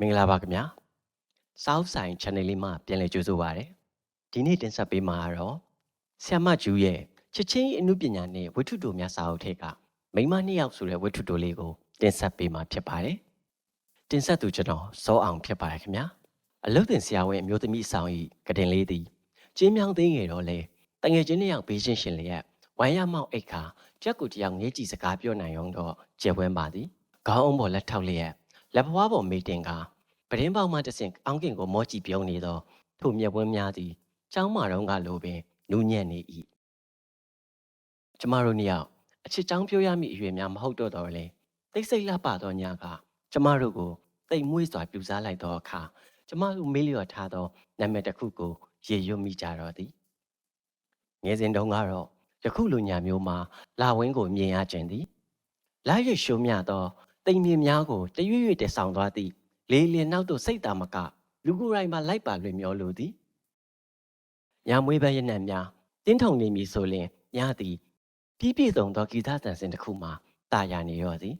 မင်္ဂလာပါခင်ဗျာ South Side Channel လေးမှာပြန်လည်ကြိုဆိုပါရစေဒီနေ့တင်ဆက်ပေးမှာကတော့ဆ iam မကျူးရဲ့ချစ်ချင်းအမှုပညာနဲ့ဝိထုတိုများစာအုပ်ထက်ကမိန်းမနှစ်ယောက်ဆိုတဲ့ဝိထုတိုလေးကိုတင်ဆက်ပေးမှာဖြစ်ပါတယ်တင်ဆက်သူကျွန်တော်စောအောင်ဖြစ်ပါတယ်ခင်ဗျာအလုတ်တင်ဆရာဝန်အမျိုးသမီးဆောင်ဤကတင်လေးသည်ကျင်းမြောင်းသိငယ်တော့လေတငယ်ချင်းနှစ်ယောက်ဘေးချင်းရှင်လျက်ဝိုင်းရမောက်အိတ်ခါကြက်ကူတယောက်ငေးကြည့်စကားပြောနိုင်အောင်တော့ကျေဝန်းပါသည်ခေါင်းအုံးပေါ်လက်ထောက်လျက် လက်ဖွားပေါ်မေးတင်ကားပဒင်းပေါက်မှတစ်ဆင့်အောင်းကင်ကိုမောကြည့်ပြုံးနေသောထိုမြက်ဝင်းများသည်ចောင်းမာတုံးကလိုပင်နူးညံ့နေ၏ကျမတို့နှစ်ယောက်အချစ်ချောင်းပြောရမည့်အရွယ်များမဟုတ်တော့တော့လေတိတ်ဆိတ်လှပသောညကကျမတို့ကိုတိတ်မွေးစွာပြူစားလိုက်သောအခါကျမတို့မေးလျော်ထားသောနာမည်တစ်ခုကိုရေရွတ်မိကြတော့သည်ငယ်စဉ်တုန်းကတော့ယခုလိုညမျိုးမှာလာဝင်းကိုမြင်ရခြင်းသည်လာရွှေရှိုးမြသော တိမ်မြင်များကိုတရွေ့ရွေ့တဆောင်သွားသည့်လေးလင်နောက်သို့စိတ်တာမကလူကိုယ်တိုင်မှလိုက်ပါလွင်မျောလိုသည်ညာမွေးဘက်ရနံ့များတင်းထုံနေမည်ဆိုလျင်ညသည်ပြီးပြည့်စုံသောဂီတတန်စင်တစ်ခုမှတာယာနေရောသည်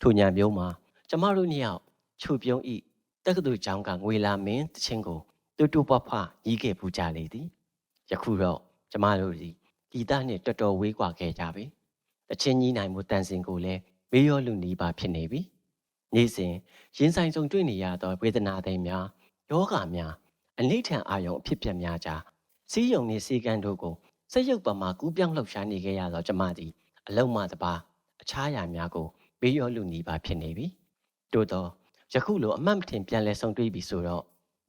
ထိုညမျိုးမှာကျမတို့နှစ်ယောက်ခြုံပြုံးဤတက္ကသိုလ်ကျောင်းကငွေလာမင်းတချင်းကိုတူတူပွားဖွားညီးခဲ့ပူကြလေသည်ယခုတော့ကျမတို့သည်ဂီတနှင့်တော်တော်ဝေးကွာခဲ့ကြပြီတချင်းကြီးနိုင်မှုတန်စင်ကိုလည်း မေးရောလူနီးပါဖြစ်နေပြီနေ့စဉ်ရင်ဆိုင်ကြုံတွေ့နေရသောဝေဒနာတွေများယောဂများအနိဋ္ဌံအာယုံအဖြစ်ပြက်များကြားစီးယုံနှင့်စီကံတို့ကိုစက်ရုပ်ပမာကူးပြောင်းလှုပ်ရှားနေခဲ့ရသောကျမသည်အလုံးမတပါအခြားရာများကိုဘေးရောလူနီးပါဖြစ်နေပြီတိုးသောယခုလိုအမှတ်မထင်ပြန်လဲဆုံတွေ့ပြီဆိုတော့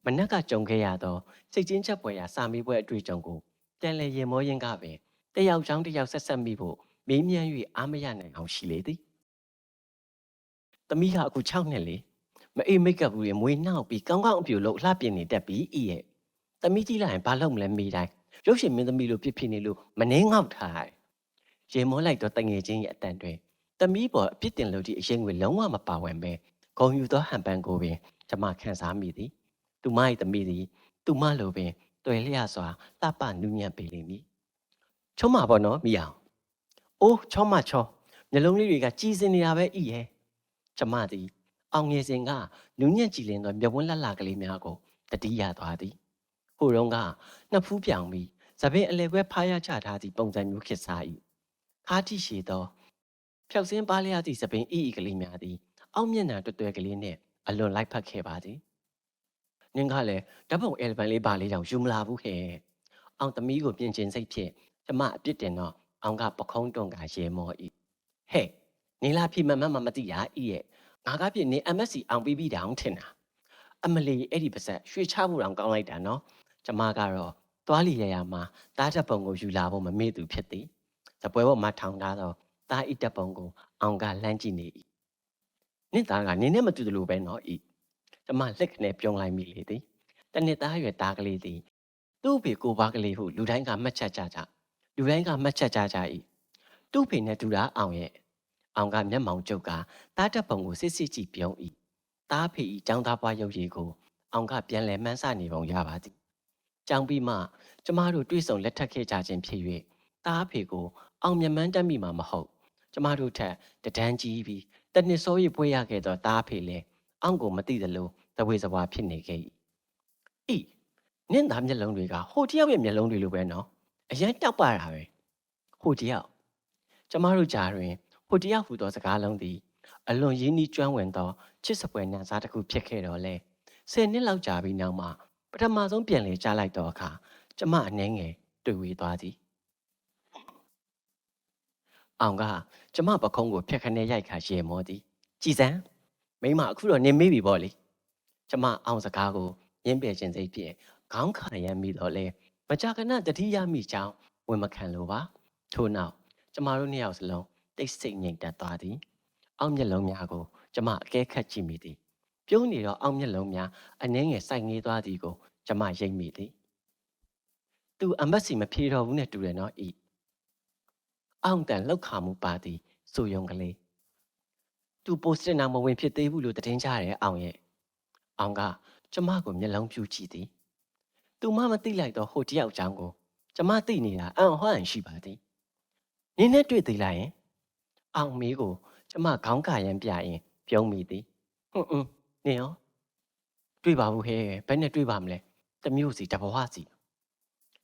မနက်ကကြုံခဲ့ရသောစိတ်ချင်းချက်ပွဲရာစာမေးပွဲအတွေ့အကြုံကိုပြန်လဲရင်မောရင်းကပင်တယောက်ချောင်းတယောက်ဆက်ဆက်မိဖို့မေးမြန်း၍အားမရနိုင်အောင်ရှိလေသည် သမီးဟာအခု6နှစ်လေမအေးမိတ်ကပ်ဘူးရေမွေးနှောက်ပြီးကောင်းကောင်းအပြူလို့လှပြင်းနေတတ်ပြီးဤရဲ့။သမီးကြီးလိုက်ရင်ဘာလုပ်မလဲမိတိုင်းရုပ်ရှင်မင်းသမီးလိုပြစ်ဖြစ်နေလို့မနှင်းငေါက်ထား။ရေမောလိုက်တော့တငယ်ချင်းရဲ့အတန်တွင်သမီးပေါ်အပြစ်တင်လို့ဒီအရင်ကလုံးဝမပါဝင်ပဲဂုံယူသောဟန်ပန်ကိုပင်ကျမခန်းစားမိသည်။သူမ၏သမီးသည်သူမလိုပင်တွေ့လျစွာတပနူးညံ့ပေလိမ့်မည်။ချုံးမှာပေါ့နော်မိအောင်။အိုးချောမချောမျက်လုံးလေးတွေကကြည်စင်နေတာပဲဤရဲ့။ ကျမသည် အောင်ငယ်စဉ်ကနူးညံ့ကြည်လင်သောမြဝန်းလက်လာကလေးများကိုတတိယသွားသည်ဟိုတုန်းကနှစ်ဖူးပြောင်ပြီးသပင်အလဲခွဲဖားရချထားသည့်ပုံစံမျိုးခစ်စား၏ခါတိရှိသောဖြောက်စင်းပါလျသည့်သပင်အီအီကလေးများသည် အောက်မျက်နှာတွဲတွဲကလေးနှင့်အလွန်လိုက်ဖက်ခဲ့ပါသည်နင်းကလည်းဓာတ်ပုံအယ်ဘန်လေးပါလေးတောင်ယူမလာဘူးဟဲ့အောင်သမီးကိုပြင်ကျင်စိတ်ဖြင့်ကျမအပြစ်တင်တော့အောင်ကပခုံးတွန့်ကရေမော၏ဟဲ့ နေလာဖြစ်မမမမသိရဤရဲ့ငါကပြနေ MSC အောင်ပြီးပြီးတောင်ထင်တာအမလီအဲ့ဒီပါဆက်ရွှေချဖို့တောင်ကောင်းလိုက်တာနော်ကျမကတော့သွားလီရရမှာတားချက်ပုံကိုယူလာဖို့မမေ့သူဖြစ်သည်ဇပွဲပေါ်မှာထောင်ထားသောတားဤတက်ပုံကိုအောင်ကလှမ်းကြည့်နေ၏နင့်သားကနင်းနဲ့မတူတယ်လို့ပဲနော်ဤကျမလက်ခနဲ့ပြုံးလိုက်မိလေသည်တနစ်သားရွယ်သားကလေးသည်သူ့ဖေကိုပါကလေးဟုလူတိုင်းကမှတ်ချက်ကြကြလူတိုင်းကမှတ်ချက်ကြကြ၏သူ့ဖေနဲ့တူတာအောင်ရဲ့ အောင်ကမျက်မှောင်ကျုပ်ကတားတက်ပုံကိုစစ်စစ်ကြည့်ပြုံး၏တားဖေဤចောင်းသားပွားရုပ်ရည်ကို အောင်ကပြန်လဲမှန်းဆနေပုံရပါသည်ကြောင်ပြီးမှကျမတို့တွေ့ဆုံလက်ထပ်ခဲ့ကြခြင်းဖြစ်၍တားဖေကို အောင်မြတ်မှန်းတက်မိမှာမဟုတ် ကျမတို့ထက်တဒန်းကြီးပြီးတနှစ်စိုးရပွဲရခဲ့သောတားဖေလည်းအောင်ကိုမသိသလိုသဝေစဝါဖြစ်နေခဲ့၏ဤနင့်သားမျက်လုံးတွေကဟိုတယောက်ရဲ့မျက်လုံးတွေလိုပဲနော်အရန်တောက်ပါတာပဲဟိုတယောက်ကျမတို့ကြားတွင် ဟိုတယောက်ဟူသောစကားလုံးသည်အလွန်ရင်းနှီးကျွမ်းဝင်သောချစ်စပွဲနံစားတစ်ခုဖြစ်ခဲ့တော့လေဆယ်နှစ်လောက်ကြာပြီးနောက်မှာပထမဆုံးပြန်လေကြားလိုက်တော့အခါကျမအနှဲငယ်တွေ့ဝေသွားသည်အောင်ကကျမပခုံးကိုဖြက်ခနဲ့ရိုက်ခါရေမောသည်ကြည်စမ်းမိမအခုတော့နင်မေးပြီပေါ့လေကျမအောင်စကားကိုရင်းပယ်ခြင်းစိတ်ဖြင့်ခေါင်းခါရမ်းမိတော့လေမကြာခဏတတိယမိကြောင်းဝင်မခံလိုပါထို့နောက်ကျမတို့နှစ်ယောက်စလုံး တိတ်ဆိတ်ငြိမ်သက်သွားသည် အောက်မျက်လုံးများကိုကျမအကဲခတ်ကြည့်မိသည် ပြုံးနေတော့အောက်မျက်လုံးများအနှဲငယ်စိုက်ငေးသွားသည်ကိုကျမရိပ်မိသည်သူအမတ်စီမဖြေတော့ဘူးနဲ့တူတယ်နော်ဤအောင်တန်လောက်ခါမှုပါသည်ဆိုယုံကလေးသူပိုစတင်နာမဝင်ဖြစ်သေးဘူးလို့တည်င်းကြတယ်အောင်ရဲ့အောင်ကကျမကိုမျက်လုံးပြူကြည့်သည်သူမမသိလိုက်တော့ဟိုတယောက်ချောင်းကိုကျမသိနေတာအံ့ဟွမ်းရှိပါသည်နင်းနဲ့တွေ့သေးလိုက်ရင် အောင်မေးကိုကျမခေါင်းကရမ်းပြရင်ပြုံးမိသည်ဟွန်းဟွန်းနေရောတွေ့ပါဘူးဟဲ့ဘယ်နဲ့တွေ့ပါမလဲတမျိုးစီတဘဝစီ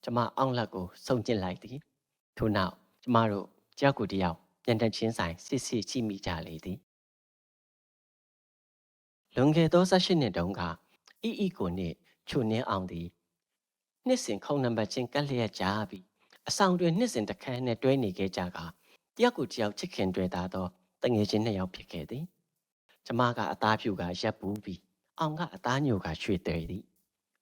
ကျမအောင်လက်ကိုစုံကျင်လိုက်သည်ထို့နောက်ကျမတို့ကြောက်ကိုတယောက်ပြန်တချင်းဆိုင်စစ်စစ်ချိမိကြလေသည်လွန်ခဲ့သော18နှစ်တုန်းကအီအီကိုနှင့်ချုံနှင်းအောင်သည်နှစ်စဉ်ခုံနံပါတ်ချင်းကက်လျက်ကြပြီးအဆောင်တွင်နှစ်စဉ်တစ်ခန်းနဲ့တွဲနေခဲ့ကြက တယောက်ကိုတယောက်ချစ်ခင်တွေ့တာသောတငယ်ချင်းနှစ်ယောက်ဖြစ်ခဲ့သည်ကျမကအသားဖြူကရက်ပူးပြီးအောင်ကအသားညိုကရွှေတယ်သည်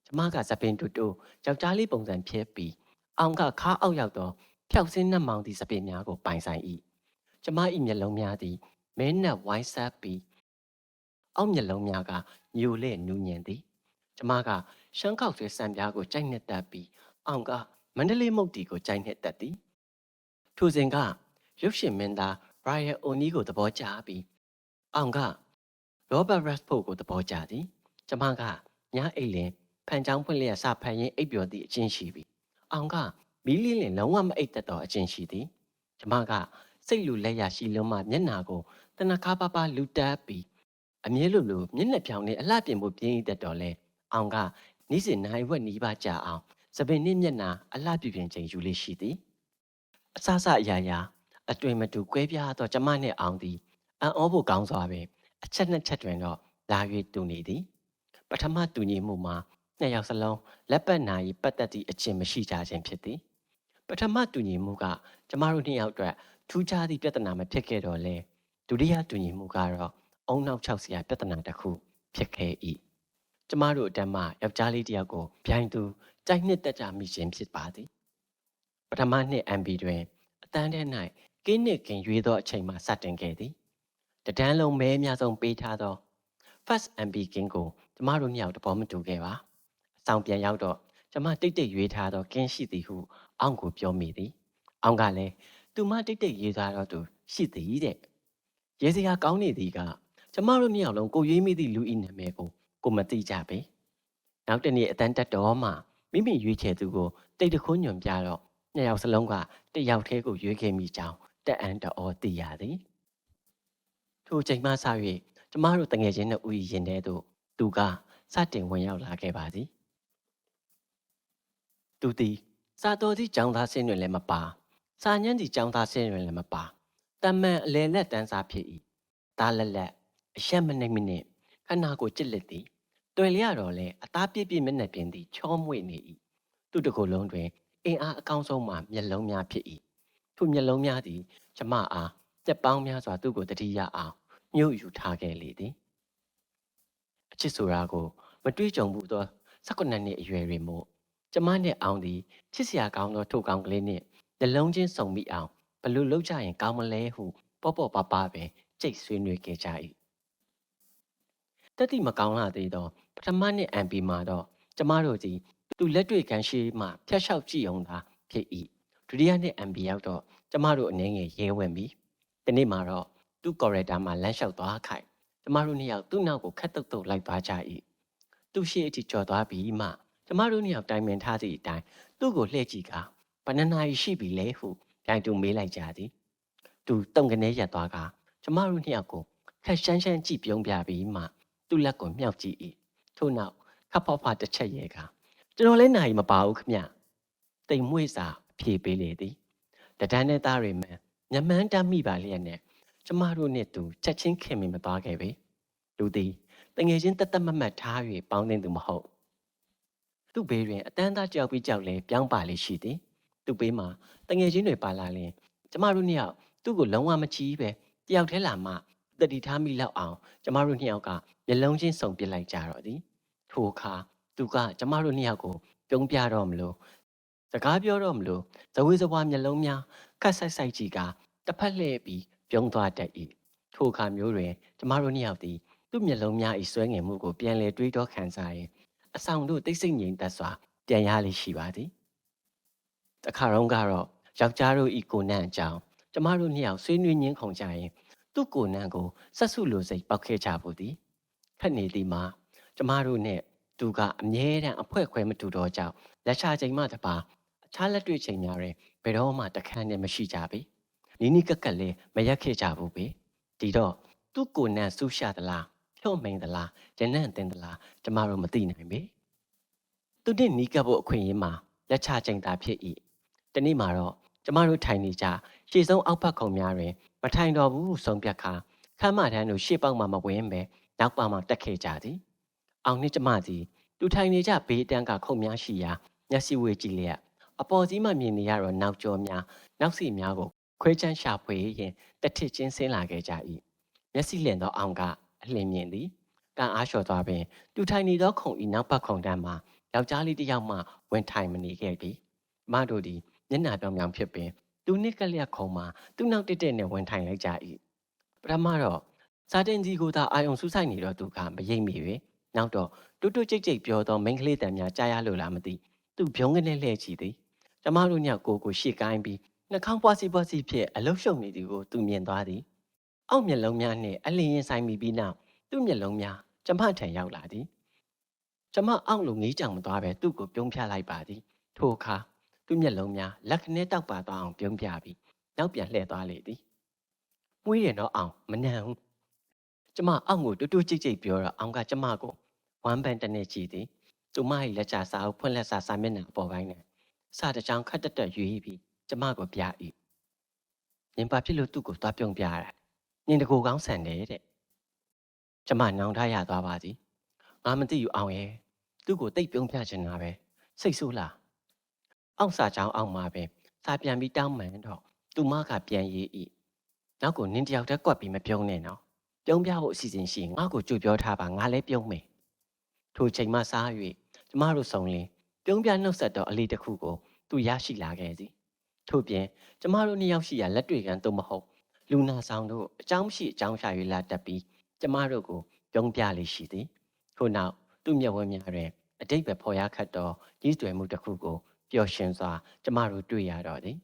ကျမကသပင်တူတူယောက်ျားလေးပုံစံဖြစ်ပြီးအောင်ကခါအောက်ရောက်သောဖြောက်စင်းနှက်မောင်းသည့်သပင်များကိုပိုင်ဆိုင်၏ကျမ၏မျက်လုံးများသည်မဲနက်ဝိုင်းဆက်ပြီးအောက်မျက်လုံးများကညိုလေနူးညံသည်ကျမကရှမ်းခောက်ဆွဲစံပြားကိုကြိုက်နှစ်တက်ပြီးအောင်ကမန္တလေးမုတ်တီကိုကြိုက်နှစ်တက်သည်ထိုစဉ်က ရုပ်ရှင်မင်းသား Brian O'Neill ကိုသဘောကျပြီးအောင်က Robert Redford ကိုသဘောကျသည်ကျမကညအိတ်လင်ဖန်ချောင်းဖွင့်လျက်စဖန်ရင်အိပ်ပျော်သည့်အချင်းရှိပြီအောင်ကမီးလင်းလင်လုံးဝမအိပ်တတ်သောအချင်းရှိသည်ကျမကစိတ်လူလက်ရရှိလုံးမှမျက်နာကိုတနခါပါပါလူတက်ပြီးအမြဲလိုလိုမျက်နှာပြောင်နဲ့အလှပြင်ဖို့ပြင်းရတတ်တော်လဲအောင်ကနေ့စဉ်နိုင်ဝက်နီးပါးကြာအောင်စပင်နှင့်မျက်နာအလှပြပြင်ချိန်ယူလေးရှိသည်အဆဆအရာရာ အတွင်မတူကွဲပြားသောကျမနှင့်အောင်သည်အံ့ဩဖို့ကောင်းစွာပင်အချက်နှစ်ချက်တွင်တော့လာ၍တူနေသည် ပထမတူညီမှုမှာနှစ်ယောက်စလုံးလက်ပတ်နာရီပတ်သက်သည့်အချင်းမရှိကြခြင်းဖြစ်သည်ပထမတူညီမှုကကျမတို့နှစ်ယောက်အတွက်ထူးခြားသည့်ပြဿနာမဖြစ်ခဲ့တော့လဲဒုတိယတူညီမှုကတော့အုံနောက်ချောက်စရာပြဿနာတစ်ခုဖြစ်ခဲ့၏ကျမတို့အတန်းမှယောက်ျားလေးတစ်ယောက်ကိုပြိုင်သူကြိုက်နှစ်တက်ကြမိခြင်းဖြစ်ပါသည်ပထမနှစ် MB တွင်အတန်းထဲ၌ ကင်းနစ်ခင်ရွေးသောအချိန်မှစတင်ခဲ့သည်တဒန်းလုံးမဲအများဆုံးပေးထားသော First MB King ကိုကျမတို့မြောက်တဘောမတူခဲ့ပါအဆောင်ပြန်ရောက်တော့ကျမတိတ်တိတ်ရွေးထားသောကင်းရှိသည်ဟုအောင့်ကိုပြောမိသည်အောင့်ကလည်းသူမတိတ်တိတ်ရေးထားတော့သူရှိသည်တဲ့ရေစရာကောင်းနေသည်ကကျမတို့မြောက်လုံးကိုရွေးမိသည့်လူဤနာမည်ကိုကိုမသိကြပေနောက်တနေ့အတန်းတက်တော်မှမိမိရွေးချယ်သူကိုတိတ်တခွန်းညွန်ပြတော့နှစ်ယောက်စလုံးကတယောက်တည်းကိုရွေးခဲ့မိကြောင်း တက်အန်တော်သိရသည်ထိုချိန်မှစ၍ကျမတို့တငယ်ချင်းတို့ဦးရင်တဲ့သို့သူကစတင်ဝင်ရောက်လာခဲ့ပါသည်သူသည်စာတော်သည့်ကျောင်းသားဆင်းတွင်လည်းမပါစာညံ့သည့်ကျောင်းသားဆင်းတွင်လည်းမပါတမန်အလယ်လက်တန်းစားဖြစ်၏ဒါလက်လက်အရှက်မနှိမ့်မနှင့်ခနာကိုကြစ်လက်သည်တွင်လျတော့လဲအသားပြည့်ပြည့်မျက်နှာပြင်သည်ချောမွေ့နေ၏သူတကိုယ်လုံးတွင်အင်အားအကောင်းဆုံးမှမျက်လုံးများဖြစ်၏ ထိုမျက်လုံးများသည်ကျမအားတက်ပေါင်းများစွာသူ့ကိုတတိယအောင်ညှို့ယူထားခဲ့လေသည်အချစ်ဆိုတာကိုမတွေးကြုံဘူးသော19နှစ်အရွယ်တွင်မို့ကျမနဲ့အောင်သည်ချစ်စရာကောင်းသောထိုကောင်းကလေးနှင့်နှလုံးချင်းစုံမိအောင်ဘလို့လှုပ်ကြရင်ကောင်းမလဲဟုပေါ့ပေါ့ပါပါပဲကြိတ်ဆွေးနွေးခဲ့ကြ၏တက်တိမကောင်းလာသေးသောပထမနှစ် MP မှာတော့ကျမတို့သည်သူလက်တွေ့ကန်ရှိမှဖျက်လျှောက်ကြည့်အောင်သာဖြစ်၏ ဒုတိယနှစ် MP ရောက်တော့ကျမတို့အနေငယ်ရဲဝင်ပြီဒီနေ့မှာတော့သူ့ character မှာလမ်းလျှောက်သွားခိုင်ကျမတို့နှစ်ယောက်သူ့နောက်ကိုခက်တုတ်တုတ်လိုက်သွားကြ၏သူ့ရှေ့အထိကြော်သွားပြီးမှကျမတို့နှစ်ယောက်တိုင်ပင်ထားသည့်အတိုင်းသူ့ကိုလှည့်ကြည့်ကာဘယ်နှနာရီရှိပြီလဲဟုကြိုင်တူမေးလိုက်ကြသည်သူတုံကနေရက်သွားကကျမတို့နှစ်ယောက်ကိုခက်ရှမ်းရှမ်းကြည့်ပြုံးပြပြီးမှသူ့လက်ကိုမြှောက်ကြည့်၏ထို့နောက်ခပ်ဖောက်ဖတစ်ချက်ရဲကကျွန်တော်လည်းနိုင်မပါဘူးခမတိမ်မွေ့စာအ ဖြေပေးလေသည်တဒန်းနဲ့သားရိမန်ညမန်းတမ်းမိပါလျက်နဲ့ကျမတို့နဲ့သူချက်ချင်းခင်မင်မသွားခဲ့ပေလူသည်တငယ်ချင်းတက်တက်မတ်မတ်ထား၍ပေါင်းတင်သူမဟုတ်သူ့ဘေးတွင်အတန်းသားကြောက်ပြီးကြောက်လဲပြောင်းပါလေရှိသည်သူ့ဘေးမှာတငယ်ချင်းတွေပါလာရင်ကျမတို့နှစ်ယောက်သူ့ကိုလုံးဝမချီးပဲတယောက်တည်းလာမှတတိထားမိလောက်အောင်ကျမတို့နှစ်ယောက်ကမျက်လုံးချင်းစုံပစ်လိုက်ကြတော့သည်ထိုအခါသူကကျမတို့နှစ်ယောက်ကိုပြုံးပြတော့မလို့ စကားပြောတော့မလို့ဇဝေဇဝါမျက်လုံးများကတ်ဆိုင်ဆိုင်ကြည့်ကတစ်ဖက်လှည့်ပြီးပြုံးသွားတတ်၏ထိုအခါမျိုးတွင်ကျမတို့နှစ်ယောက်သည်သူ့မျက်လုံးများ၏ဆွဲငင်မှုကိုပြန်လည်တွေးတောခံစားရင်အဆောင်တို့တိတ်ဆိတ်ငြိမ်သက်စွာပြန်ရလိမ့်ရှိပါသည်တခါတော့ကတော့ယောက်ျားတို့ဤကိုနန့်အကြောင်းကျမတို့နှစ်ယောက်ဆွေးနွေးညင်းခုန်ကြရင်သူ့ကိုနန့်ကိုဆက်စုလိုစိတ်ပောက်ခဲ့ကြဖို့သည်ဖက်နေသည်မှာကျမတို့နဲ့ သူကအမြဲတမ်းအဖွဲခွဲမတူတော့ကြောင်းလက်ချချိန်မှတပါအခြားလက်တွေ့ချိန်များတွင်ဘယ်တော့မှတခန်းနဲ့မရှိကြပေနီးနီးကက်ကက်လေးမရက်ခဲ့ကြဘူးပေဒီတော့သူ့ကိုနန့်ဆူရှာသလားဖဖြော့မိန်သလားရနံ့တင်သလားကျမတို့မသိနိုင်ပေသူတင်နီးကပ်ဖို့အခွင့်အရေးမှာလက်ချချိန်သာဖြစ်၏တနေ့မှာတော့ကျမတို့ထိုင်နေကြရှေ့ဆုံးအောက်ဘက်ခုံများတွင်မထိုင်တော့ဘူးဆုံးဖြတ်ခါခမ်းမထမ်းတို့ရှေ့ပေါက်မှမဝင်ပဲနောက်ပေါက်မှတက်ခဲ့ကြသည် အောင်နှင့်ကျမသည်သူထိုင်နေကြဘေးတန်းကခုံများရှိရာမျက်စိဝေကြည့်လျက်အပေါ်စီးမှမြင်နေရတော့နောက်ကျော်များနောက်စီများကိုခွဲချမ်းရှာဖွေရင်တထစ်ချင်းဆင်းလာခဲ့ကြ၏မျက်စိလင်သောအောင်ကအလင်းမြင်သည်ကံအားလျှော်သွားပင်သူထိုင်နေသောခုံဤနောက်ဘက်ခုံတန်းမှာယောက်ျားလေးတစ်ယောက်မှဝင်ထိုင်မနေခဲ့ပြီမတို့သည်မျက်နှာပြောင်ပြောင်ဖြစ်ပင်သူနှင့်ကလျက်ခုံမှာသူ့နောက်တက်တက်နဲ့ဝင်ထိုင်လိုက်ကြ၏ပထမတော့စာတင်ကြီးကိုသာအာယုံဆူဆိုင်နေတော့သူကမရိပ်မိပဲ နောက်တော့တွတ်တွတ်ကြိတ်ကြိတ်ပြောသောမိန်းကလေးတန်များကြားရလို့လားမသိသူ့ဖြုံးကနေလှည့်ကြည့်သည်ကျမတို့ညကိုကိုရှေ့ကိုင်းပြီးနှာခေါင်းပွားစီပွားစီဖြစ်အလုရှုံနေသည်ကိုသူမြင်သွားသည် အောက်မျက်လုံးများနှင့်အလင်းရင်ဆိုင်မိပြီးနောက်သူ့မျက်လုံးများကျမထံရောက်လာသည်ကျမအောက်လိုငေးကြောင်မသွားပဲသူ့ကိုပြုံးပြလိုက်ပါသည် ထိုအခါသူ့မျက်လုံးများလက်ခနဲ့တောက်ပါသွားအောင်ပြုံးပြပြီးနောက်ပြန်လှည့်သွားလေသည်မွေးတယ်တော့အောင်မနှံဘူးကျမအောက်ကိုတူတူကြိတ်ကြိတ်ပြောတော့အောင်ကကျမကို ဝမ်းပန်တနဲ့ကြည့်သည်သူမ၏လက်ချစာအုပ်ဖွင့်လက်စာစာမျက်နှာအပေါ်ပိုင်းနဲ့စာတစ်ချောင်းခတ်တက်တက်ရွေးပြီးကျမကိုပြ၏နင်ပါဖြစ်လို့သူ့ကိုသွားပြုံးပြရတာနင်တကူကောင်းဆန်တယ်တဲ့ကျမနောင်ထားရသွားပါသည်ငါမသိယူအောင်ရဲ့သူ့ကိုတိတ်ပြုံးပြချင်တာပဲစိတ်ဆိုးလားအောက်စာချောင်းအောက်မှာပဲစာပြန်ပြီးတောင်းမှန်တော့သူမကပြန်ရေး၏နောက်ကိုနင်တယောက်တည်းကွက်ပြီးမပြုံးနဲ့နော်ပြုံးပြဖို့အစီအစဉ်ရှိရင်ငါ့ကိုကြိုပြောထားပါငါလည်းပြုံးမယ် ထိုချိန်မှစား၍ကျမတို့စုံလင်ပြုံးပြနှုတ်ဆက်တော့အလေးတစ်ခုကိုသူရရှိလာခဲ့သည်ထို့ပြင်ကျမတို့နှစ်ယောက်ရှိရာလက်တွေ့ကန်သို့မဟုတ်လူနာဆောင်တို့အကြောင်းရှိအကြောင်းရှာ၍လာတက်ပြီးကျမတို့ကိုပြုံးပြလေးရှိသည်ထို့နောက်သူ့မျက်ဝန်းများတွင်အတိတ်ပဲဖော်ရခတ်သောကြီးစွယ်မှုတစ်ခုကိုပျော်ရွှင်စွာကျမတို့တွေ့ရတော့သည်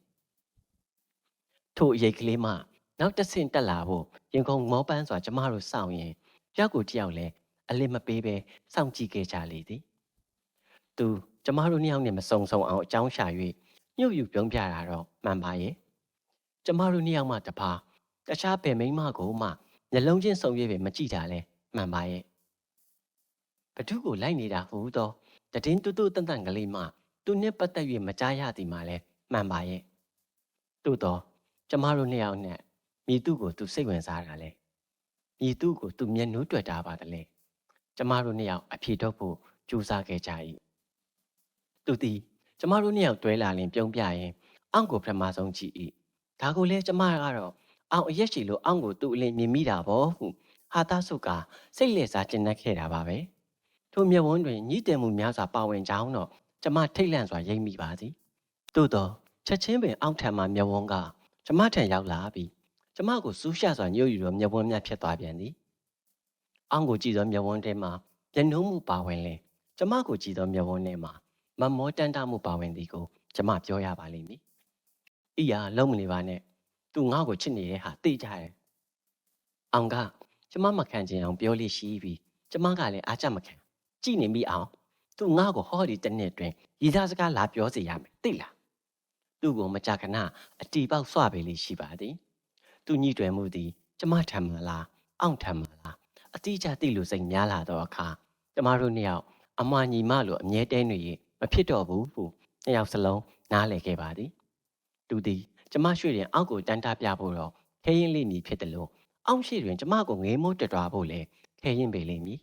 ထို့အရေးကလေးမှနောက်တစ်ဆင့်တက်လာဖို့ရင်ကုန်မောပန်းစွာကျမတို့စောင့်ရင်ကြောက်ကိုတယောက်လည်း အလစ်မပေးပဲစောင့်ကြည့်ခဲ့ကြလေသည်သူကျမတို့နှစ်ယောက်နဲ့မစုံစုံအောင်အကြောင်းရှာ၍ညှို့ယူပြုံးပြတာတော့မှန်ပါရဲ့ကျမတို့နှစ်ယောက်မှတပါတခြားဘယ်မိန်းမကိုမှနှလုံးချင်းဆုံရွေးပဲမကြည့်တာလဲမှန်ပါရဲ့ဘသူကိုလိုက်နေတာဟူသောတည်င်းတူတူတန်တန်ကလေးမှသူနဲ့ပတ်သက်၍မကြားရသည်မှလည်းမှန်ပါရဲ့သို့တော့ကျမတို့နှစ်ယောက်နဲ့မိသူကိုသူစိတ်ဝင်စားတာလေမိသူကိုသူမျက်နှာတွေ့တာပါတယ်လေ ကျမတို့နှစ်ယောက်အဖြေထုတ်ဖို့ကြိုးစားခဲ့ကြ၏သူသည်ကျမတို့နှစ်ယောက်တွဲလာရင်ပြုံးပြရင်အောင့်ကိုပထမဆုံးကြည့်၏ဒါကိုလည်းကျမကတော့အောင်အရက်ရှိလို့အောင့်ကိုသူ့အလင်းမြင်မိတာပေါ့ဟုဟာသားစုကစိတ်လက်စားကျဉ်နှက်ခဲ့တာပါပဲထိုမျက်ဝန်းတွင်ညှိတယ်မှုများစွာပါဝင်ကြောင်းတော့ကျမထိတ်လန့်စွာရိပ်မိပါသည်သို့တော့ချက်ချင်းပင်အောက်ထံမှမျက်ဝန်းကကျမထံရောက်လာပြီးကျမကိုစူးရှစွာညှို့ယူသောမျက်ဝန်းများဖြစ်သွားပြန်သည် အောင့်ကိုကြည့်သောမျက်ဝန်းထဲမှာမျက်နှုံးမှုပါဝင်လဲကျမကိုကြည့်သောမျက်ဝန်းထဲမှာမမောတန်တမှုပါဝင်သည်ကိုကျမပြောရပါလိမ့်မည်။ဤဟာလုံးမနေပါနဲ့။ तू ငါ့ကိုချစ်နေတဲ့ဟာသိကြတယ်။အောင်ကကျမမခံချင်အောင်ပြောလိရှိပြီးကျမကလည်းအားကြမခံ။ကြည့်နေမိအောင်။ तू ငါ့ကိုဟောဒီတစ်နှစ်တွင်ရည်သားစကားလာပြောစေရမယ်သိလား။သူ့ကိုမကြခဏအတီပေါက်ဆွပေးလိရှိပါသည်။သူညှိတွယ်မှုသည် ကျမထံမှလားအောင်ထံမှလား အတိအကျသိလို့စိတ်များလာတော့အခါကျမတို့နှစ်ယောက်အမညီမလိုအမြဲတမ်းနေရင်မဖြစ်တော့ဘူးဟုနှစ်ယောက်စလုံးနားလည်ခဲ့ပါသည်သူသည်ကျမရွှေရင်အောက်ကိုတန်းတားပြဖို့တော့ခဲရင်လိမ့်မည်ဖြစ်တယ်လို့အောက်ရှိတွင်ကျမကိုငေးမိုးတတော်ဖို့လည်းခဲရင်ပေလိမ့်မည်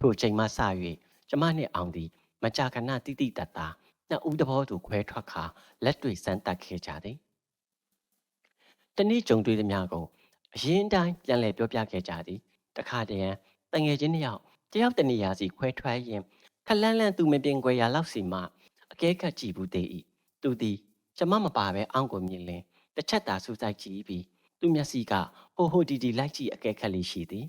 ထိုချိန်မှစ၍ကျမနှင့်အောင်သည် မကြာခဏတိတိတတ်တာနှစ်ဦးတဘောသူခွဲထွက်ခါလက်တွေစမ်းတက်ခဲ့ကြသည်တနေ့ကြုံတွေ့သည်များကိုအရင်တိုင်းပြန်လည်ပြောပြခဲ့ကြသည် တခါတည်းရန်တငယ်ချင်းတစ်ယောက်တယောက်တနေရာစီခွဲထွက်ရင်ခလန်းလန်းသူမပင်ကွယ်ရာလောက်စီမှအကဲခတ်ကြည့်ဘူးသေး၏သူသည်ကျမမပါပဲအောင့်ကိုမြင်လင်တစ်ချက်သာစူးစိုက်ကြည့်ပြီးသူမျက်စိကဟိုဟိုဒီဒီလိုက်ကြည့်အကဲခတ်လေးရှိသည်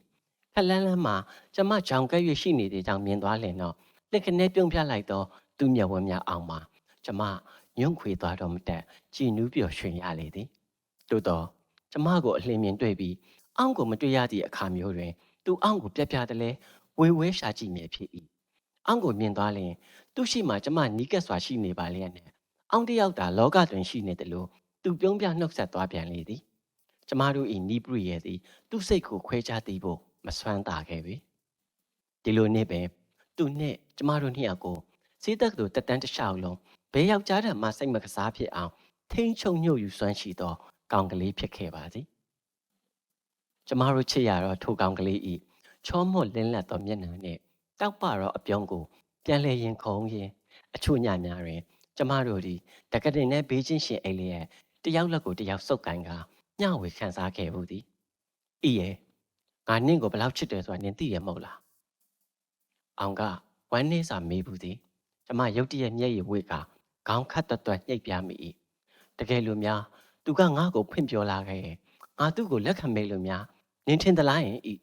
ခလန်းလန်းမှာကျမကြောင်ကဲ့ရွရှိနေတဲ့ကြောင့်မြင်သွားလင်တော့လက်ခနဲ့ပြုံးပြလိုက်တော့သူမျက်ဝန်းများအောင်မှာကျမညွန့်ခွေသွားတော့မတက်ကြည်နူးပျော်ရွှင်ရလေသည်တို့တော့ကျမကိုအလင်းမြင်တွေ့ပြီး အောင့်ကိုမတွေ့ရသည့်အခါမျိုးတွင်သူအောင့်ကိုပြက်ပြတယ်လဲဝေဝဲရှာကြည့်မြဲဖြစ်၏အောင့်ကိုမြင်သွားလျင်သူ့ရှိမှကျမနီးကပ်စွာရှိနေပါလျက်နဲ့အောင့်တယောက်သာလောကတွင်ရှိနေတယ်လို့သူပြုံးပြနှုတ်ဆက်သွားပြန်လေသည်ကျမတို့ဤနီးပရိရဲ့သည် သူ့စိတ်ကိုခွဲခြားသိဖို့မစွမ်းတာခဲ့ပေဒီလိုနေ့ပင်သူနဲ့ကျမတို့နှစ်ယောက်ကိုစေးသက်သူတက်တန်းတစ်လျှောက်လုံးဘဲယောက်ျားတံမှစိတ်မကစားဖြစ်အောင်ထိန်ချုံညှို့ယူစွမ်းရှိသော ကောင်ကလေးဖြစ်ခဲ့ပါသည် ကျမတို့ချစ်ရတော့ထိုကောင်ကလေးဤချောမော့လင်းလက်သောမျက်နှာနှင့်တောက်ပတော့အပြုံးကိုပြန်လဲရင်ခုံရင် အချို့ညများတွင် ကျမတို့ဒီတက္ကတင်နဲ့ဘေးချင်းရှင်အိတ်လေးရဲ့တယောက်လက်ကိုတယောက်စုပ်ကန်ကမျှဝေခန်းစားခဲ့ဘူးသည်ဤရဲ့ငါနင့်ကိုဘယ်လောက်ချစ်တယ်ဆိုတာနင်သိရမဟုတ်လားအောင်ကဝမ်းနေစာမေးဘူးသည်ကျမရုတ်တရက်မျက်ရည်ဝေကခေါင်းခတ်တွတ်တွတ်ညှိပ်ပြမိ၏တကယ်လို့များသူကငါ့ကိုဖွင့်ပြောလာခဲ့ရင်ငါသူ့ကိုလက်ခံမေးလို့များ နင်ထင်သလားယင်ဤ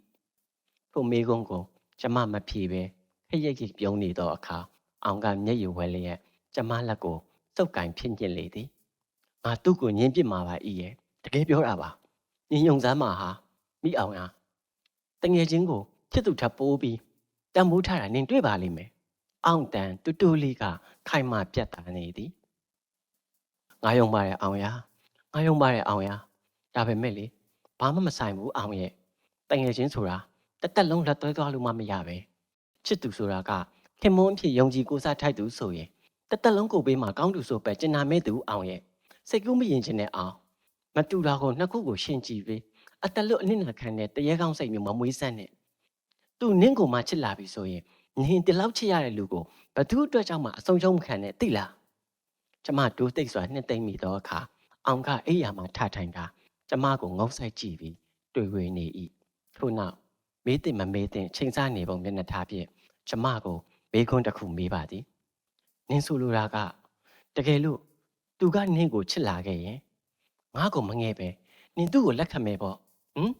ထိုမေးခွန်းကိုကျမမဖြေပဲခက်ရက်ရက်ပြုံးနေသောအခါအောင်ကမျက်ရည်ဝဲလျက်ကျမလက်ကိုစုပ်ကင်ဖြစ်ညစ်လေသည်ငါသူ့ကိုညင်းပစ်မှာပါဤရဲ့တကယ်ပြောတာပါညင်ယုံစမ်းမှာဟာမိအောင်အားတငယ်ချင်းကိုချစ်သူထပ်ပိုးပြီးတံမိုးထားတာနင်တွေ့ပါလိမ့်မယ်အောင်တန်တူတူလေးကခိုင်မာပြတ်သားနေသည်ငါယုံပါတယ်အောင်ရငါယုံပါတယ်အောင်ရဒါပေမဲ့လေ ဘာမှမဆိုင်ဘူးအောင်ရဲ့တငယ်ချင်းဆိုတာတစ်သက်လုံးလက်သွဲသွားလို့မှမရပဲချစ်သူဆိုတာကခင်မွန်းအဖြစ်ယုံကြည်ကိုးစားထိုက်သူဆိုရင်တစ်သက်လုံးကိုပေးမှာကောင်းသူဆိုပဲကျင်နာမဲ့သူအောင်ရဲ့စိတ်ကူးမရင်ချင်တဲ့အောင်မတူတာကိုနှစ်ခုကိုရှင်းကြည့်ပြီးအတလွတ်အနစ်နာခံတဲ့တရေကောင်းစိတ်မျိုးမမွေးဆန်းနဲ့သူနင့်ကိုမှချစ်လာပြီဆိုရင်နင်ဒီလောက်ချစ်ရတဲ့လူကိုဘသူအတွက်ကြောင့်မှအဆုံးရှုံးမခံနဲ့သိလားကျမတိုးတိတ်စွာနှစ်သိမ့်မိသောအခါအောင်ကအိယာမှာထထိုင်က ကျမကိုငုံဆိုင်ကြည့်ပြီးတွေ့ဝေနေ၏ထို့နောက်မေးတင်မမေးတင်ချိန်ဆနေပုံမျက်နှာထားဖြင့်ကျမကိုဘေးခွန်းတစ်ခုမေးပါသည်နင်းဆိုလိုတာကတကယ်လို့သူကနင့်ကိုချစ်လာခဲ့ရင်ငါ့ကိုမငဲ့ပဲနင်သူ့ကိုလက်ခံမယ်ပေါ့ဟမ်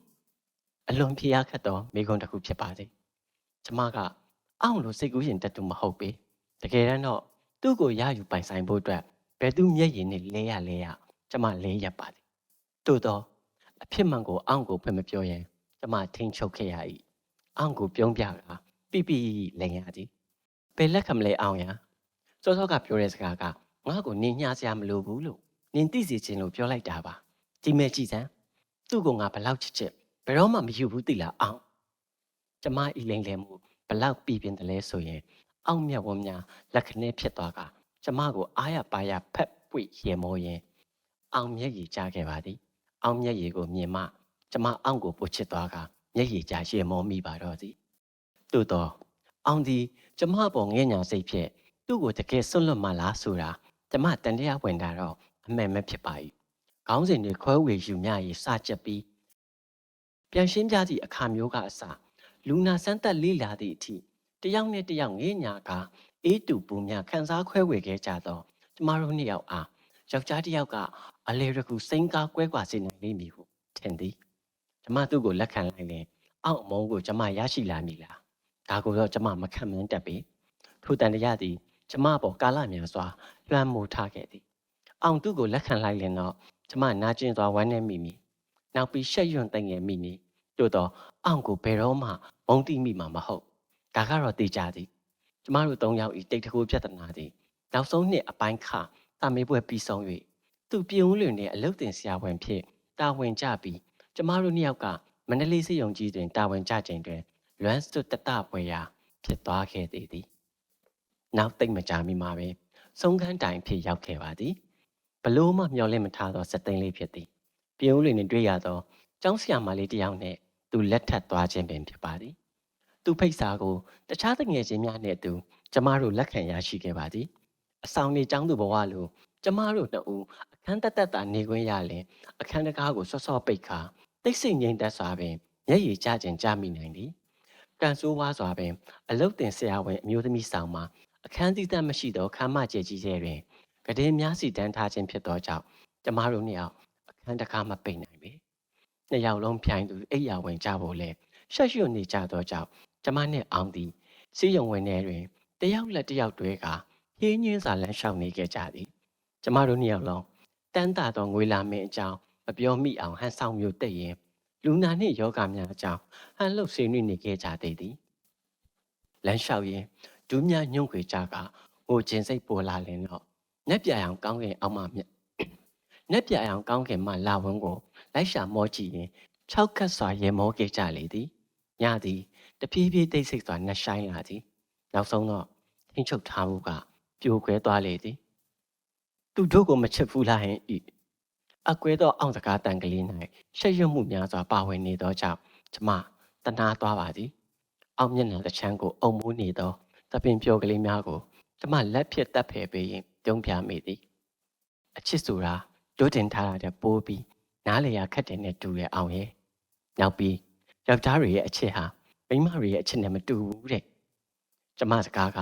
အလွန်ဖြေရခတ်သောမိခွန်းတစ်ခုဖြစ်ပါသည်ကျမကအောင့်လို့စိတ်ကူးရင်တက်သူမဟုတ်ပေတကယ်တမ်းတော့သူ့ကိုရယူပိုင်ဆိုင်ဖို့အတွက်ဘယ်သူမျက်ရည်နဲ့လဲရလဲရကျမလဲရပါသ ည်တို့တော့အဖြစ်မှန်ကိုအောင့်ကိုဖွင့်မပြောရင်ကျမထိန်ချုပ်ခဲ့ရ၏အောင့်ကိုပြုံးပြကပြပြလဲရသည်ဘယ်လက်ခံမလဲအောင်ရစောစောကပြောတဲ့စကားကငါ့ကိုနင်းညှစရာမလိုဘူးလို့နင်းသိစေချင်လို့ပြောလိုက်တာပါဒီမဲ့ကြည်စမ်းသူ့ကိုငါဘလောက်ချစ်ချစ်ဘယ်တော့မှမယူဘူးသိလားအောင်ကျမဤလိန်လဲမှုဘလောက်ပြည်ပြင်းတယ်လဲဆိုရင်အောက်မြတ်ဝန်းများလက်ခနဲ့ဖြစ်သွားကကျမကိုအားရပါရဖက်ပွေရေမောရင်အောင်မျက်ရည်ကျခဲ့ပါသည် အောင်မျက်ရည်ကိုမြင်မှကျမအောင်ကိုပို့ချစ်သွားကမျက်ရည်ကျရေမောမိပါတော့သည်သို့တော့အောင်သည်ကျမပေါ်ငဲ့ညာစိတ်ဖြင့်သူ့ကိုတကယ်ဆွတ်လွတ်မှလားဆိုတာကျမတန်တရားဝင်တာတော့အမှန်ပဲဖြစ်ပါ၏ခေါင်းစဉ်တွေခွဲဝေယူမျှရေးစကြက်ပြီးပြန်ရှင်းပြသည့်အခါမျိုးကအစလူနာဆန်းသက်လေးလာသည့်အထိတယောက်နဲ့တယောက်ငေးညာကအေးတူပူများခန်းစားခွဲဝေခဲ့ကြသောကျမတို့နှစ်ယောက်အားယောက်ျားတစ်ယောက်က အလေရကူစိန်ကားကွဲကွာစေနိုင်လိမ့်မည်ဟုထင်သည်ကျမသူ့ကိုလက်ခံလိုက်ရင်အောက်အမုန်းကိုကျမရရှိလာမည်လားဒါကိုတော့ကျမမခံမန်းတက်ပေထိုတန်တရသည်ကျမပေါ်ကာလများစွာလွှမ်းမိုးထားခဲ့သည်အောင်သူ့ကိုလက်ခံလိုက်ရင်တော့ကျမနာကျင်စွာဝမ်းနေမိမိနောက်ပြီးရှက်ရွံ့သိငယ်မိမိတို့တော့အောင်ကိုဘယ်တော့မှမုန်းတိမိမှာမဟုတ်ဒါကတော့တေချာသည်ကျမတို့၃ယောက်ဤတိတ်တကူပြဿနာသည်နောက်ဆုံးနှစ်အပိုင်းခတာမေးပွဲပြီးဆုံး၍ သူပြုံးလွင်တဲ့အလုတ်တင်ဆရာဝန်ဖြစ်တာဝန်ကျပြီးကျမတို့နှစ်ယောက်ကမန္တလေးစစ်ရုံကြီးတွင်တာဝန်ကျချိန်တွင်လွမ်းစွတ်တတပွဲရာဖြစ်သွားခဲ့သေးသည်နောက်တိတ်မကြာမီမှာပင်ဆုံးခန်းတိုင်ဖြစ်ရောက်ခဲ့ပါသည်ဘလို့မှမျော်လင့်မထားသောစက်သိန်းလေးဖြစ်သည်ပြုံးလွင်နှင့်တွေ့ရသောကျောင်းဆရာမလေးတစ်ယောက်နှင့်သူလက်ထပ်သွားခြင်းပင်ဖြစ်ပါသည်သူဖိတ်စာကိုတခြားတငယ်ချင်းများနှင့်အတူကျမတို့လက်ခံရရှိခဲ့ပါသည်အဆောင်နေကျောင်းသူဘဝလိုကျမတို့နှစ်ဦးအ ခန်းတက်တက်တာနေခွင့်ရလင်အခန်းတကားကိုစောစောပိတ်ခါတိတ်ဆိတ်ငြိမ်သက်စွာပင်မျက်ရည်ကျခြင်းကြမိနိုင်သည်ကန်ဆိုးဝါးစွာပင်အလုတ်တင်ဆရာဝန်အမျိုးသမီးဆောင်မှာအခန်းသီးသန့်မရှိသောခမ်းမကျဲကြီးကျဲတွင်ကတဲ့များစီတန်းထားခြင်းဖြစ်သောကြောင့်ကျမတို့နှစ်ယောက်အခန်းတကားမပိတ်နိုင်ပေနှစ်ယောက်လုံးဖြိုင်းသူအိယာဝင်ကြဖို့လဲရှက်ရွံ့နေကြသောကြောင့်ကျမနဲ့အောင်သည်စီးရုံဝင်ထဲတွင်တယောက်လက်တယောက်တွဲကဟင်းညင်းစာလန်းလျှောက်နေခဲ့ကြသည်ကျမတို့နှစ်ယောက်လုံး တန်းတာသောငွေလာမင်းအကြောင်းမပြောမိအောင်ဟန်ဆောင်မျိုးတက်ရင်လူနာနှင့်ယောဂများအကြောင်းဟန်လှုပ်ဆွေးနွေးနေခဲ့ကြသေးသည်လမ်းလျှောက်ရင်ဒူးများညှုံခွေကြကဟိုကျင်စိတ်ပေါ်လာလင်တော့နက်ပြအောင်ကောင်းကင်အောင်မမြက်နက်ပြအောင်ကောင်းကင်မှလာဝန်းကိုလိုက်ရှာမောကြည့်ရင်၆ခတ်စွာရေမောခဲ့ကြလေသည်ညသည်တပြေးပြေးတိတ်ဆိတ်စွာနှက်ဆိုင်လာသည်နောက်ဆုံးတော့ထင်းချုပ်ထားမှုကပြိုကွဲသွားလေသည် သူတို့ကိုမချစ်ဘူးလားဟင်ဤအကွဲသောအောင်စကားတန်ကလေး၌ရှက်ရွံ့မှုများစွာပါဝင်နေသောကြောင့်ကျမတနာသွားပါသည်အောင်မျက်နှာတစ်ချမ်းကိုအုံမိုးနေသောသပင်ပြိုကလေးများကိုကျမလက်ဖြင့်တပ်ဖယ်ပေးရင်ပြုံးပြမိသည်အချစ်ဆိုတာဒုတင်ထားတာတဲ့ပိုးပြီးနားလေရခက်တယ်နဲ့တူရဲ့အောင်ရဲ့နောက်ပြီးယောက်ျားတွေရဲ့အချစ်ဟာမိန်းမတွေရဲ့အချစ်နဲ့မတူဘူးတဲ့ကျမစကားက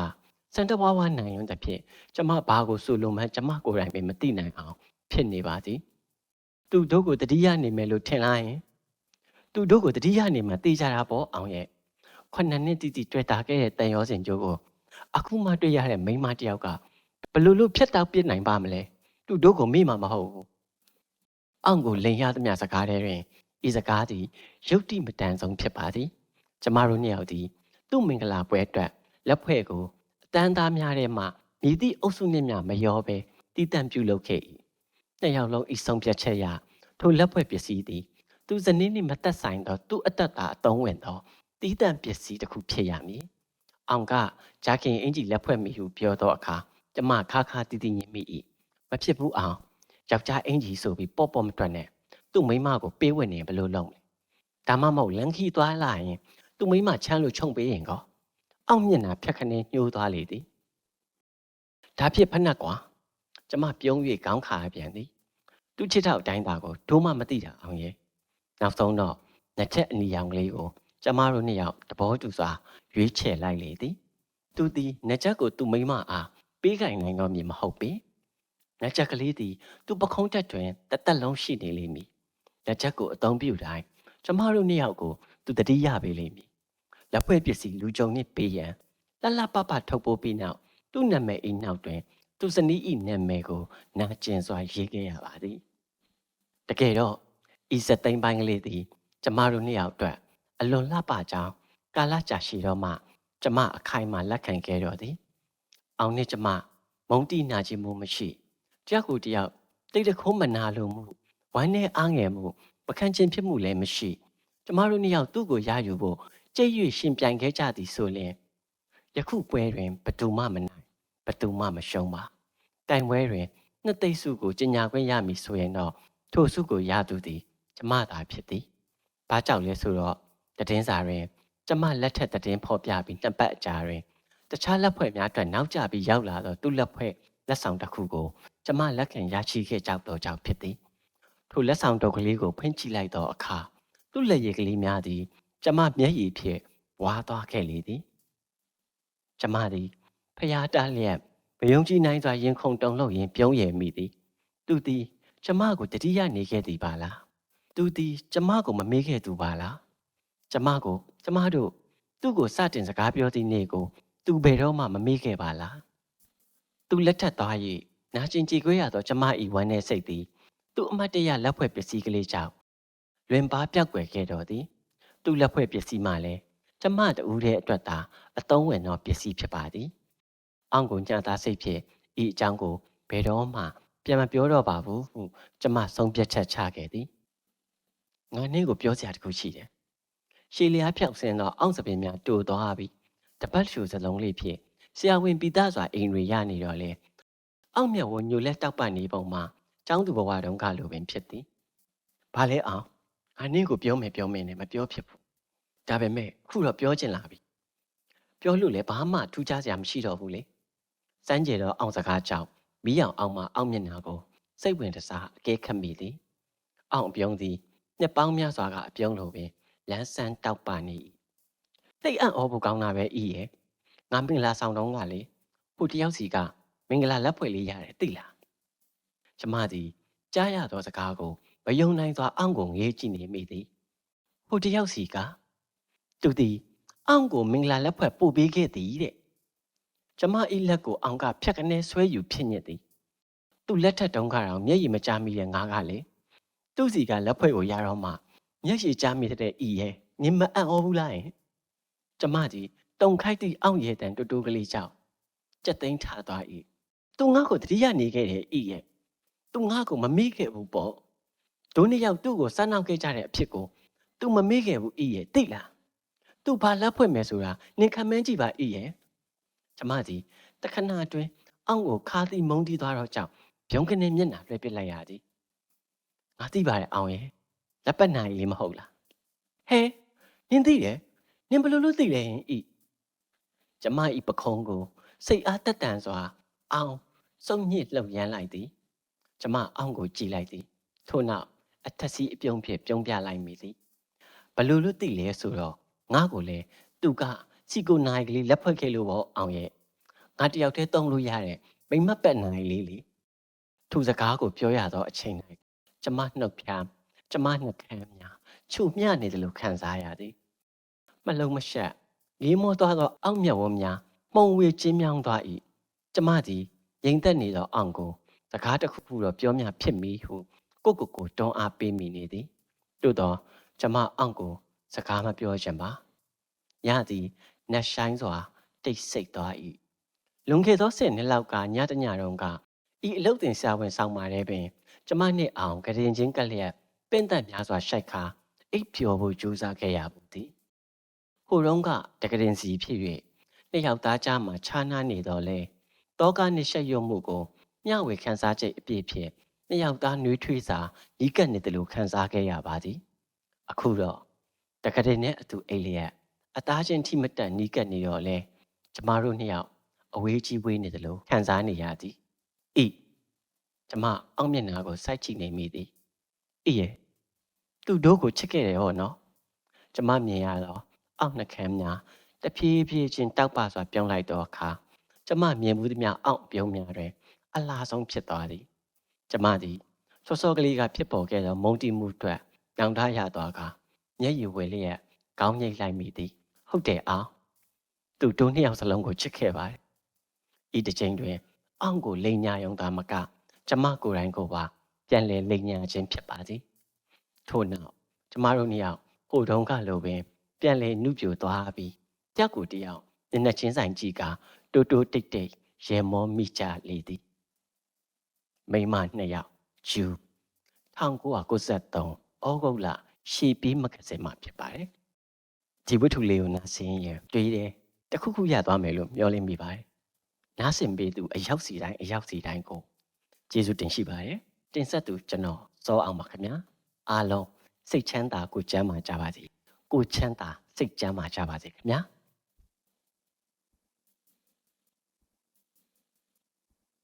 စန်တဝါဝါနိုင်ရုံတစ်ဖြစ်ကျမဘာကိုဆိုလိုမှန်းကျမကိုယ်တိုင်ပဲမသိနိုင်အောင်ဖြစ်နေပါသည်သူတို့ကိုတတိယနေမယ်လို့ထင်လိုက်ရင်သူတို့ကိုတတိယနေမှသိကြတာပေါ့အောင်ရဲ့ခုနှစ်နှစ်တိတိတွေ့တာခဲ့တဲ့တန်ရောစင်ကျိုးကိုအခုမှတွေ့ရတဲ့မိန်းမတစ်ယောက်ကဘလို့လို့ဖြတ်တောက်ပြစ်နိုင်ပါမလဲသူတို့ကိုမေ့မှာမဟုတ်ဘူးအောင်ကိုလိန်ရသမျှစကားတွေတွင်ဤစကားသည်ရုပ်တိမတန်ဆုံးဖြစ်ပါသည် ကျမတို့နှစ်ယောက်သည် သူ့မင်္ဂလာပွဲအတွက်လက်ဖွဲ့ကိုအ တန်းသားများထဲမှမြည်သည့်အုပ်စုနှင့်များမရောဘဲတည်တံ့ပြုလုပ်ခဲ့၏နှစ်ယောက်လုံးဤဆုံးဖြတ်ချက်ရထိုလက်ဖွဲ့ပစ္စည်းသည်သူဇနီးနှင့်မသက်ဆိုင်သောသူ့အတ္တတာအတုံးဝင်သောတည်တံ့ပစ္စည်းတစ်ခုဖြစ်ရမည်အောင်ကဂျာခင်အင်ကြီးလက်ဖွဲ့မိဟုပြောသောအခါကျမခါခါတီးတီးညင်မိ၏မဖြစ်ဘူးအောင်ယောက်ျားအင်ကြီးဆိုပြီးပေါ့ပေါ့မတွက်နဲ့သူ့မိန်းမကိုပေးဝင်နေဘယ်လိုလုပ်မလဲဒါမှမဟုတ်လန်ခီသွားလာရင်သူ့မိန်းမချမ်းလို့ခြုံပေးရင်ကော အောက်မျက်နှာဖြတ်ခနဲညှိုးသွားလေသည်ဒါဖြစ်ဖက်နှက်ကွာကျမပြုံး၍ခေါင်းခါပြန်သည်သူ့ချစ်ထောက်အတိုင်းသားကိုဒိုးမှမသိတာအောင်ရဲ့နောက်ဆုံးတော့နှစ်ချက်အနီရောင်ကလေးကိုကျမတို့နှစ်ယောက်တဘောတူစွာရွေးချယ်လိုက်လေသည်သူသည်နှစ်ချက်ကိုသူ့မိန်းမအားပေးကင်နိုင်တော့မည်မဟုတ်ပေနှစ်ချက်ကလေးသည်သူ့ပခုံးတက်တွင်တသက်လုံးရှိနေလိမ့်မည်လက်ချက်ကိုအသုံးပြုတိုင်းကျမတို့နှစ်ယောက်ကိုသူတတိယပေးလိမ့်မည် လက်ဖွဲ့ပစ္စည်းလူကြုံနှင့်ပေးရန်လှလှပပထုတ်ပိုးပြီးနောက်သူ့နာမည်အိမ်နောက်တွင် သူဇနီး၏နာမည်ကိုနာကျင်စွာရေးခဲ့ရပါသည်တကယ်တော့ဤစသိမ့်ပိုင်းကလေးသည်ကျမတို့နှစ်ယောက်အတွက်အလွန်လှပကြောင်းကာလကြာရှိတော့မှကျမအခိုင်အမာလက်ခံခဲ့တော့သည်အောင်နဲ့ကျမမုံတိနာခြင်းမှုမရှိတယောက်ကိုတယောက်တိတ်တခုံးမနာလိုမှုဝမ်းနဲ့အားငယ်မှုပကံချင်းဖြစ်မှုလည်းမရှိ ကျမတို့နှစ်ယောက်သူ့ကိုရယူဖို့ ကြိတ်၍ရှင်ပြိုင်ခဲ့ကြသည်ဆိုလျှင်ယခုပွဲတွင်ဘသူမှမနိုင်ဘသူမှမရှုံးပါတိုင်ပွဲတွင်နှစ်သိမ့်စုကိုကျင်ညာခွင့်ရမည်ဆိုရင်တော့ထိုစုကိုရသူသည်ကျမသာဖြစ်သည်ဘာကြောင့်လဲဆိုတော့တည်င်းစာတွင်ကျမလက်ထက်တည်င်းဖော်ပြပြီးနှစ်ပတ်အကြာတွင်တခြားလက်ဖွဲ့များအတွက်နောက်ကျပြီးရောက်လာသောသူ့လက်ဖွဲ့လက်ဆောင်တစ်ခုကိုကျမလက်ခံရရှိခဲ့ကြောက်တော့ကြောင့်ဖြစ်သည်ထိုလက်ဆောင်တော်ကလေးကိုဖွင့်ကြည့်လိုက်သောအခါသူ့လက်ရည်ကလေးများသည် ကျမမျက်ရည်ဖြင့်ဝါသွားခဲ့လေသည်ကျမသည်ဖျားတားလျက်မယုံကြည်နိုင်စွာရင်ခုန်တုန်လှုပ်ရင်းပြုံးရည်မိသည်သူသည်ကျမကိုတတိယနေခဲ့သည်ပါလားသူသည်ကျမကိုမမေးခဲ့သူပါလားကျမကိုကျမတို့သူ့ကိုစတင်စကားပြောသည့်နေ့ကိုသူဘယ်တော့မှမမေးခဲ့ပါလားသူလက်ထက်သွား၍နာကျင်ကြည်ခွေးရသောကျမဤဝမ်းနဲ့စိတ်သည်သူ့အမတ်တရလက်ဖွဲ့ပစ္စည်းကလေးကြောင့်လွင်ပါပြောက်ွယ်ခဲ့တော်သည် သူ့လက်ဖွဲ့ပစ္စည်းမှလည်းကျမတူတဲ့အတွက်သာအသုံးဝင်သောပစ္စည်းဖြစ်ပါသည်အောင်ကုန်ကြသားစိတ်ဖြင့်ဤအကြောင်းကိုဘယ်တော့မှပြန်မပြောတော့ပါဘူးဟုကျမဆုံးဖြတ်ချက်ချခဲ့သည်ငါနင်းကိုပြောစရာတခုရှိတယ်ရှည်လျားဖြောက်ဆင်းသောအောင့်စပင်များတူသွားပြီးတပတ်ရှူစလုံးလေးဖြင့်ဆရာဝန်ပိသားစွာအိမ်တွေရနေတော့လေအောက်မြတ်ဝညိုလက်တောက်ပနေပုံမှာကျောင်းသူဘဝတုန်းကလိုပင်ဖြစ်သည်ဘာလဲအောင် ငါနင်းကိုပြောမယ်ပြောမယ်နဲ့မပြောဖြစ်ဘူးဒါပေမဲ့အခုတော့ပြောချင်လာပြီပြောလို့လည်းဘာမှထူးခြားစရာမရှိတော့ဘူးလေစမ်းကြဲတော့အောင်စကားကြောင့်မီးအောင်အောင်မအောင်မျက်နှာကိုစိတ်ဝင်တစားအကဲခတ်မိသည်အောင်ပြုံးသည်နှစ်ပေါင်းများစွာကအပြုံးလိုပင်လန်းဆန်းတောက်ပါနေ၏သိအံ့ဩဖို့ကောင်းတာပဲဤရဲ့ငါမင်္ဂလာဆောင်တော့ကလေဟိုတယောက်စီကမင်္ဂလာလက်ဖွဲ့လေးရတယ်သိလားကျမသည်ကြားရသောစကားကို မယုံနိုင်စွာအောင့်ကိုငေးကြည့်နေမိသည်ဟိုတယောက်စီကသူသည်အောင့်ကိုမင်္ဂလာလက်ဖွဲ့ပို့ပေးခဲ့သည်တဲ့ကျမဤလက်ကိုအောင်ကဖြတ်ကနေဆွဲယူဖြစ်ညစ်သည်သူ့လက်ထက်တုံးကတော့မျက်ရည်မကြားမိတဲ့ငါကလေသူ့စီကလက်ဖွဲ့ကိုရတော့မှမျက်ရည်ကြားမိတဲ့ဤရဲ့နင်မအံ့ဩဘူးလားယင်ကျမကြီးတုံခိုက်သည့်အောင်ရဲ့တန်တူတူကလေးကြောင့်ကြက်သိမ်းထားသွား၏သူငါ့ကိုတတိယနေခဲ့တဲ့ဤရဲ့သူငါ့ကိုမမေ့ခဲ့ဘူးပေါ့ ဒုနှစ်ယောက်သူ့ကိုစမ်းနှောက်ခဲ့ကြတဲ့အဖြစ်ကို तू မမေ့ခဲ့ဘူးဤရဲ့သိလားသူဘာလက်ဖွင့်မယ်ဆိုတာနင်ခံမန်းကြည့်ပါဤရဲ့ကျမစီတခဏအတွင်းအောင့်ကိုခါသီမုန်းတီးသွားတော့ကြောင့်ပြုံးကနေမျက်နှာလွှဲပစ်လိုက်ရသည်ငါသိပါတယ်အောင်ရဲ့လက်ပတ်နိုင်လေးမဟုတ်လားဟဲနင်သိတယ်နင်ဘယ်လိုလုပ်သိလဲဟင်ဤကျမဤပခုံးကို စိတ်အားတက်တန်စွာ အောင်စုံညစ်လှုပ်ရမ်းလိုက်သည် ကျမအောင်ကိုကြည်လိုက်သည်ထို့နောက် အထက်စီအပြုံးဖြင့်ပြုံးပြလိုက်မိသည်ဘယ်လိုလုပ်သိလဲဆိုတော့ငါ့ကိုလည်းသူကစီကိုနိုင်ကလေးလက်ဖွဲ့ခဲ့လို့ပေါ့အောင်ရဲ့ငါတယောက်တည်းတုံးလို့ရတဲ့မိမ့်မပက်နိုင်လေးလေသူစကားကိုပြောရတော့အချိန်တိုင်းကျမနှုတ်ဖျားကျမနှုတ်ခမ်းများခြုံမျှနေတယ်လို့ခံစားရသည်မလုံးမရှက်လေးမောသွားသောအောက်မျက်ဝန်းများမှုံဝေကျင်းမြောင်းသွား၏ကျမသည်ရင်သက်နေသောအောင်ကိုစကားတစ်ခုခုတော့ပြောမြဖြစ်မီဟု ကိုကိုကိုတွန်းအားပေးမိနေသည်တို့တော့ကျမအောင်ကိုစကားမပြောချင်ပါညသည်နက်ဆိုင်စွာတိတ်ဆိတ်သွား၏လွန်ခဲ့သောဆယ်နှစ်လောက်ကညတညတုန်းကဤအလုတ်တင်ဆရာဝန်ဆောင်ပါတယ်ပင် ကျမနှင့်အောင်ကရင်ချင်းကလျက်ပင့်သက်များစွာရှိုက်ခါအိပ်ပျော်ဖို့ကြိုးစားခဲ့ရဘူးသည်ဟိုတုန်းကတကရင်စီဖြစ်၍နှစ်ယောက်သားကြားမှခြားနားနေတော့လေတောကနှင့်ရှက်ရွံ့မှုကိုမျှဝေခန်းစားချက်အပြည့်ဖြင့် နှစ်ယောက်သားနှွေးထွေးစာဤကပ်နေတယ်လို့ခန်းစားခဲ့ရပါသည်အခုတော့တကရင်နဲ့အတူအိပ်လျက်အသားချင်းထိမတက်နီးကပ်နေတော့လေကျမတို့နှစ်ယောက်အဝေးကြီးဝေးနေတယ်လို့ခန်းစားနေရသည်ဤကျမအောက်မျက်နှာကိုစိုက်ကြည့်နေမိသည်အေးရဲ့သူတို့ကိုချစ်ခဲ့တယ်ဟောနော်ကျမမြင်ရတော့အောက်နှခမ်းများတဖြည်းဖြည်းချင်းတောက်ပစွာပြောင်းလိုက်တော့အခါကျမမြင်မှုသမျှအောက်ပြုံးများတွင်အလားဆုံးဖြစ်သွားသည် ကျမသည်စောစောကလေးကဖြစ်ပေါ်ခဲ့သောမုန်တီမှုအတွက်နောင်တရသွားကမျက်ရည်ဝယ်လျက်ကောင်းငိတ်လိုက်မိသည် ဟုတ်တယ်အောင်သူတို့နှစ်ယောက်စလုံးကိုချစ်ခဲ့ပါတယ်ဤတစ်ချိန်တွင် အောင့်ကိုလိန်ညာယုံသားမက ကျမကိုယ်တိုင်ကိုပါပြန်လဲလိန်ညာခြင်းဖြစ်ပါသည်ထို့နောက်ကျမတို့နှစ်ယောက်ဟိုတုန်းကလိုပင် ပြန်လဲနှုပြိုသွားပြီးတယောက်ကိုတယောက်မျက်နှာချင်းဆိုင်ကြည့်ကတိုးတိုးတိတ်တိတ်ရေမောမိကြလေသည် မိန်းမနှစ်ယောက်ဂျူ1993ဩဂုတ်လရှေ့ပြီးမဂဇင်းမှာဖြစ်ပါတယ်ဒီဝတ္ထုလေးကိုနားဆင်းရင်တွေ့တယ်တစ်ခုခုရသွားမယ်လို့မျှော်လင့်မိပါတယ်နားဆင်ပေးသူအရောက်စီတိုင်းအရောက်စီတိုင်းကိုကျေးဇူးတင်ရှိပါတယ်တင်ဆက်သူကျွန်တော်စောအောင်ပါခင်ဗျာအားလုံးစိတ်ချမ်းသာကိုယ်ချမ်းသာကြပါစေကိုယ်ချမ်းသာစိတ်ချမ်းသာကြပါစေခင်ဗျာ